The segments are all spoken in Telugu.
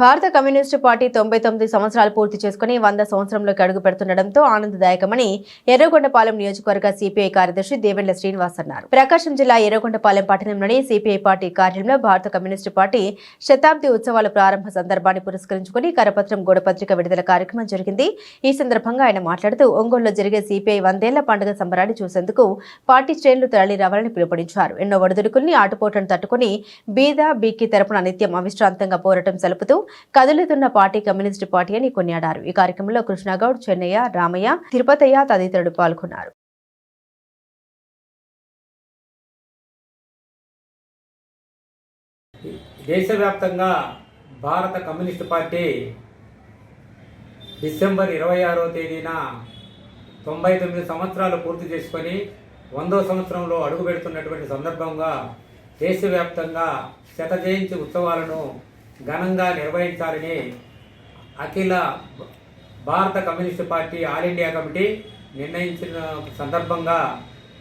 భారత కమ్యూనిస్టు పార్టీ తొంభై తొమ్మిది సంవత్సరాలు పూర్తి చేసుకుని వంద సంవత్సరంలోకి అడుగు పెడుతుండటంతో ఆనందదాయకమని ఎర్రగొండపాలెం నియోజకవర్గ సిపిఐ కార్యదర్శి దేవెండ్ల శ్రీనివాస్ అన్నారు. ప్రకాశం జిల్లా ఎర్రగొండపాలెం పట్టణంలోని సిపిఐ పార్టీ కార్యాలయంలో భారత కమ్యూనిస్టు పార్టీ శతాబ్ది ఉత్సవాల ప్రారంభ సందర్భాన్ని పురస్కరించుకుని కరపత్రం గోడపత్రిక విడుదల కార్యక్రమం జరిగింది. ఈ సందర్భంగా ఆయన మాట్లాడుతూ ఒంగోలులో జరిగే సిపిఐ వందేళ్ళ పండుగ సంబరాన్ని చూసేందుకు పార్టీ శ్రేణులు తరలి రావాలని పిలుపునిచ్చారు. ఎన్నో ఒడిదుడుకుల్ని ఆటుపోట్లను తట్టుకుని బీద బీకి తరపున నిత్యం అవిశ్రాంతంగా పోరాటం సలుపుతూ కదులుతున్న పార్టీ కమ్యూనిస్టు పార్టీ అని కొనియాడారు. ఈ కార్యక్రమంలో కృష్ణగౌడ్ చెన్నయ్య రామయ్య తిరుపతయ్య తదితరులు పాల్గొన్నారు. దేశవ్యాప్తంగా భారత కమ్యూనిస్టు పార్టీ డిసెంబర్ ఇరవై ఆరో తేదీన తొంభై తొమ్మిది సంవత్సరాలు పూర్తి చేసుకొని వందో సంవత్సరంలో అడుగు పెడుతున్నటువంటి సందర్భంగా దేశవ్యాప్తంగా శత జయంతి ఉత్సవాలను ఘనంగా నిర్వహించాలని అఖిల భారత communist party all India committee నిర్ణయించిన సందర్భంగా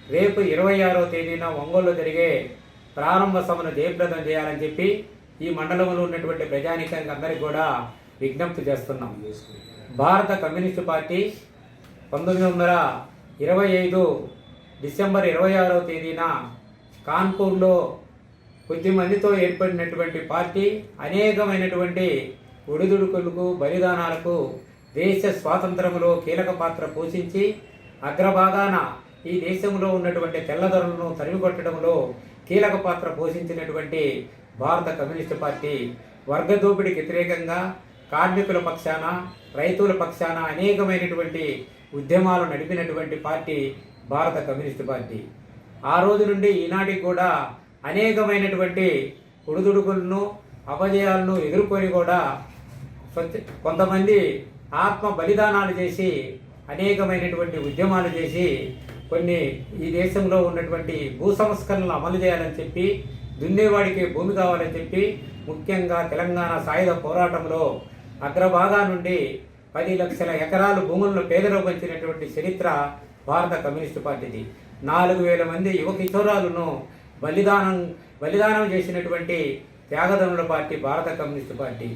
రేపు ఇరవై ఆరో తేదీన ఒంగోలులో జరిగే ప్రారంభ సభను జయప్రదం చేయాలని చెప్పి ఈ మండలంలో ఉన్నటువంటి ప్రజానీకానికి అందరికీ కూడా విజ్ఞప్తి చేస్తున్నాం. భారత కమ్యూనిస్టు పార్టీ పంతొమ్మిది వందల ఇరవై ఐదు డిసెంబర్ ఇరవై ఆరో తేదీన కాన్పూర్లో కొద్ది మందితో ఏర్పడినటువంటి పార్టీ అనేకమైనటువంటి ఒడిదుడుకులకు బలిదానాలకు దేశ స్వాతంత్రంలో కీలక పాత్ర పోషించి అగ్రభాగాన ఈ దేశంలో ఉన్నటువంటి తెల్లదొరలను తరిమికొట్టడంలో కీలక పాత్ర పోషించినటువంటి భారత కమ్యూనిస్టు పార్టీ వర్గ దోపిడీకి వ్యతిరేకంగా కార్మికుల పక్షాన రైతుల పక్షాన అనేకమైనటువంటి ఉద్యమాలు నడిపినటువంటి పార్టీ భారత కమ్యూనిస్టు పార్టీ. ఆ రోజు నుండి ఈనాటికి కూడా అనేకమైనటువంటి ఉడుదుడుకులను అపజయాలను ఎదుర్కొని కూడా కొంతమంది ఆత్మ బలిదానాలు చేసి అనేకమైనటువంటి ఉద్యమాలు చేసి కొన్ని ఈ దేశంలో ఉన్నటువంటి భూ సంస్కరణలు అమలు చేయాలని చెప్పి దున్నేవాడికి భూమి కావాలని చెప్పి ముఖ్యంగా తెలంగాణ సాయుధ పోరాటంలో అగ్రభాగా నుండి పది లక్షల ఎకరాలు భూములను పేదలో పంచినటువంటి చరిత్ర భారత కమ్యూనిస్టు పార్టీది. నాలుగు వేల మంది యువ కిషోరాలను బలిదానం బలిదానం చేసినటువంటి త్యాగదనుల పార్టీ భారత కమ్యూనిస్టు పార్టీ.